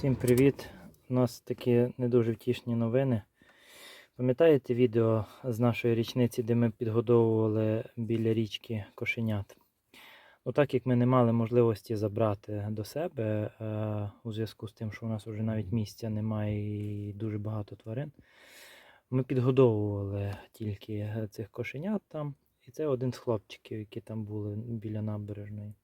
Всім привіт! У нас такі не дуже втішні новини. Пам'ятаєте відео з нашої річниці, де ми підгодовували біля річки кошенят? Ну, так як ми не мали можливості забрати до себе е, у зв'язку з тим, що у нас вже навіть місця немає і дуже багато тварин, ми підгодовували тільки цих кошенят там. І це один з хлопчиків, які там були біля набережної.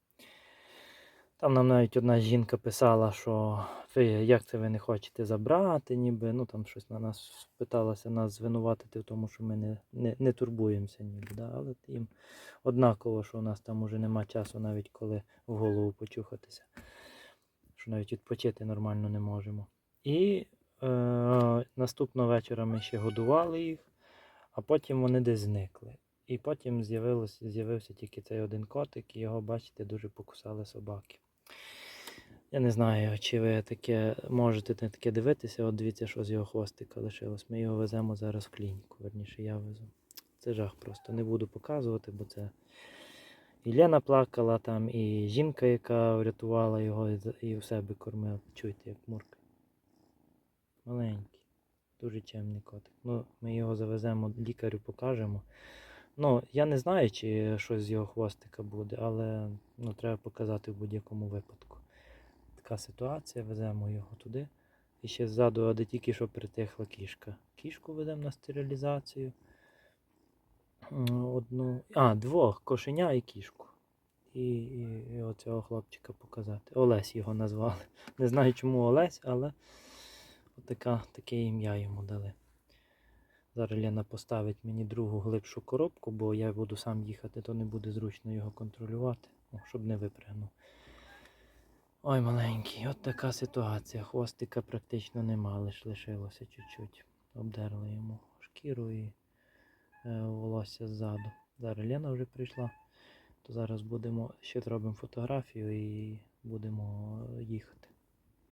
Там нам навіть одна жінка писала, що ви як це ви не хочете забрати, ніби ну там щось на нас питалася нас звинуватити в тому, що ми не, не, не турбуємося, ніби. Да? Але їм однаково, що у нас там уже нема часу, навіть коли в голову почухатися, що навіть відпочити нормально не можемо. І е, наступного вечора ми ще годували їх, а потім вони десь зникли. І потім з'явився тільки цей один котик, і його, бачите, дуже покусали собаки. Я не знаю, чи ви таке можете на таке дивитися. От дивіться, що з його хвостика лишилось. Ми його веземо зараз в клініку. Верніше, я везу. Це жах просто. Не буду показувати, бо це і Лена плакала там, і жінка, яка врятувала його і у себе кормила. Чуєте, як мурка. Маленький. Дуже чемний котик. Ну, ми його завеземо лікарю, покажемо. Ну, я не знаю, чи щось з його хвостика буде, але ну, треба показати в будь-якому випадку. Така ситуація, веземо його туди. І ще ззаду, а де тільки що притихла кішка. Кішку ведемо на стерилізацію. Одну. А, двох, кошеня і кішку. І, і, і оцього хлопчика показати. Олесь його назвали. Не знаю, чому Олесь, але отака, таке ім'я йому дали. Зараз Лена поставить мені другу глибшу коробку, бо я буду сам їхати, то не буде зручно його контролювати, ну, щоб не випрягнув. Ой, маленький, от така ситуація. Хвостика практично нема, лиш лишилося чуть-чуть. Обдерли йому шкіру і е, волосся ззаду. Зараз Лена вже прийшла, то зараз будемо ще зробимо фотографію і будемо їхати.